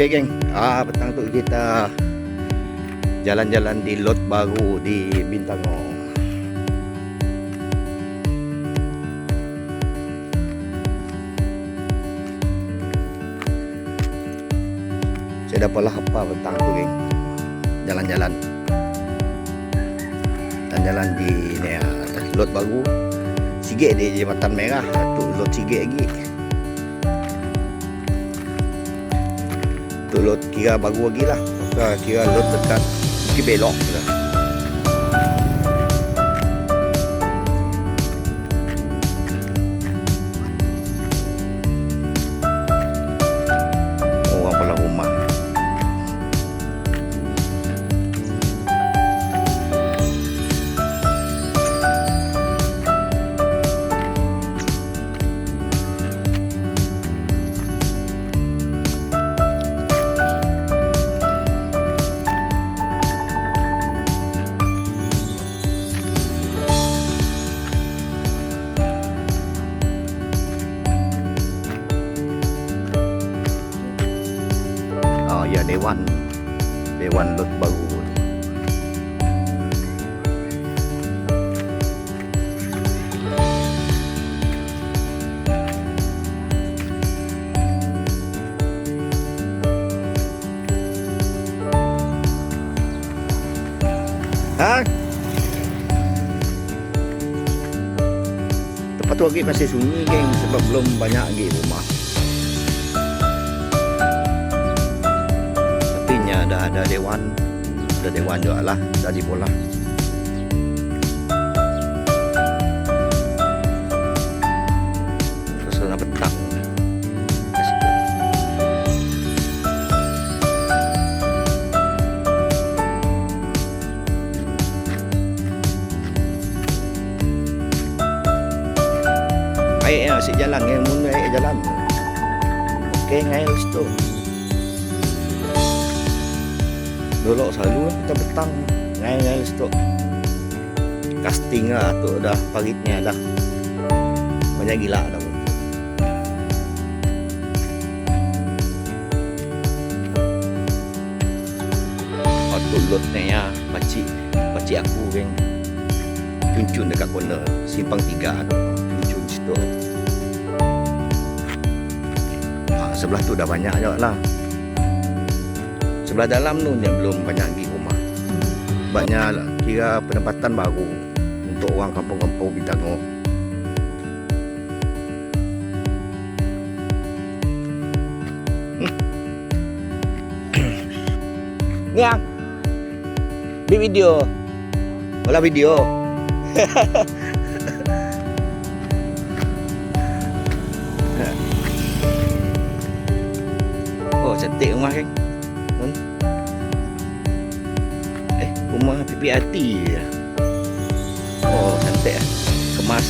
Okey geng, ah petang tu kita jalan-jalan di lot baru di Bintango. Saya dapat lah apa petang tu geng. Jalan-jalan. Jalan-jalan di ni ah, lot baru. Sikit di Jambatan Merah, tu lot sikit lagi. รถเกียร์บากัวกี้ล่ะก็เกียร์รถเหมือนกันกี่เบล็อก Ya Dewan Dewan lot baru Ha? Tempat tu lagi masih sunyi geng sebab belum banyak lagi rumah. Ada ada dewan, ada dewan juga lah dari bola. Air ya, asyik jalan yang mun air jalan. Okey, ngai situ. Dulu selalu kita petang ngai ngai situ. Casting lah tu dah paritnya dah. Banyak gila dah. Tu lotnya ya, pakcik pakcik aku geng. Cuncun dekat corner simpang tiga tu. Cuncun situ. Ah, sebelah tu dah banyak juga lah. Sebelah dalam tu yang belum banyak lagi rumah. Banyak lah. Kira penempatan baru untuk orang kampung-kampung Bintango. Ni ah. Di video. Wala video. Oh, cantik rumah kan? Je. Oh, cantik ah. Kemas.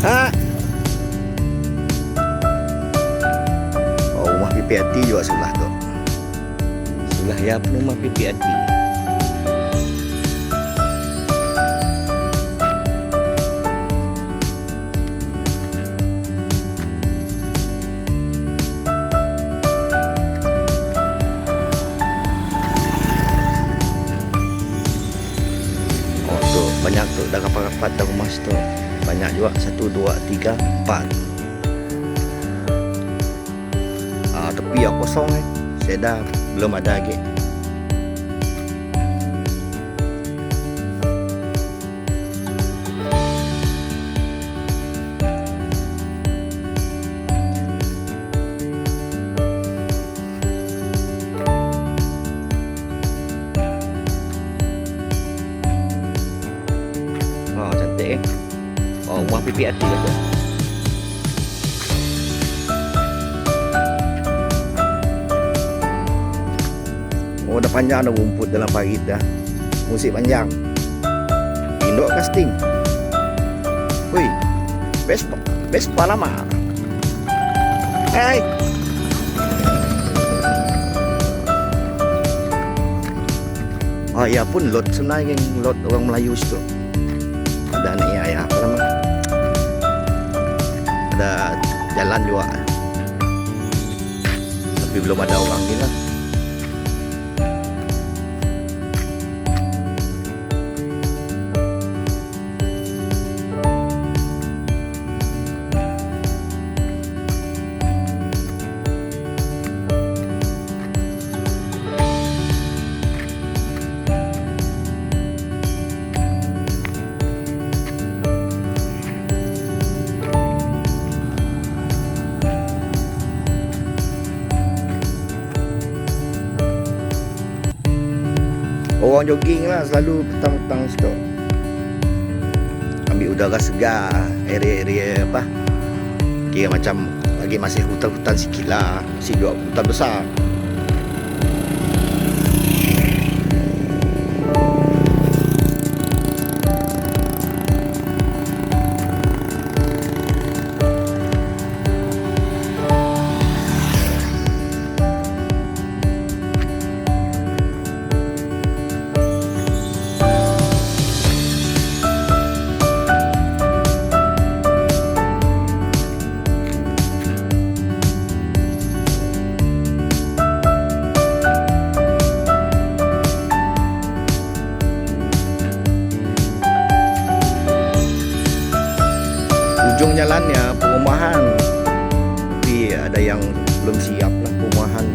Ha? Oh, rumah PPRT juga sebelah tu. Sebelah ya rumah PPRT. Juga satu dua tiga empat. Ah tepi yang kosong eh. Saya dah belum ada lagi. PPRT lah tu. Oh dah panjang dah rumput dalam parit dah. Musik panjang. Indok casting. Hui. Vespa. Vespa lama. Hai. Oh ya pun lot sebenarnya yang lot orang Melayu situ. Ada anak ya, ya apa nama? Ada jalan juga. Tapi belum ada orang ni lah Orang jogging lah selalu petang-petang situ. Ambil udara segar Area-area apa. Kira macam lagi masih hutan-hutan sikit lah Masih juga hutan besar belum siap lah perumahan.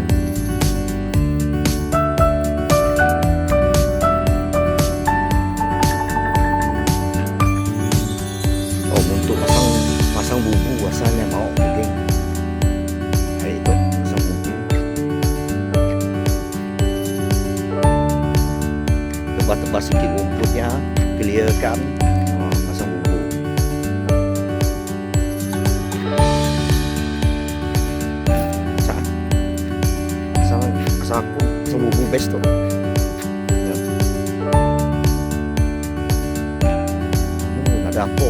Oh untuk pasang pasang bubu asalnya mau jogging Hari itu pasang bubu Tebas-tebas sikit rumputnya Clearkan Saan? Sa aku Sa bubu best tu Ya. Hmm, ada apa?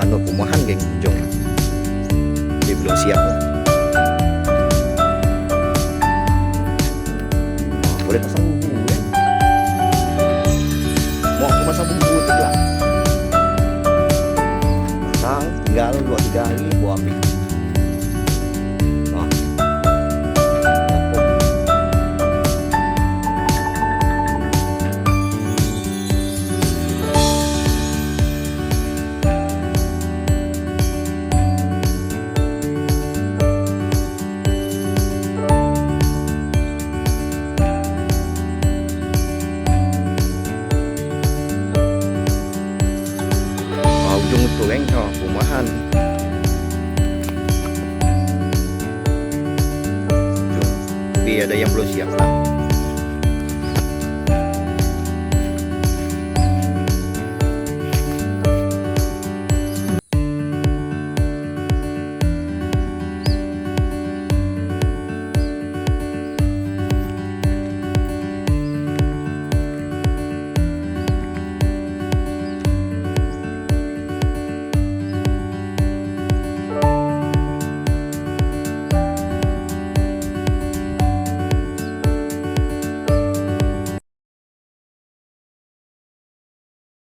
Ano pumahan geng jong. Dia belum siap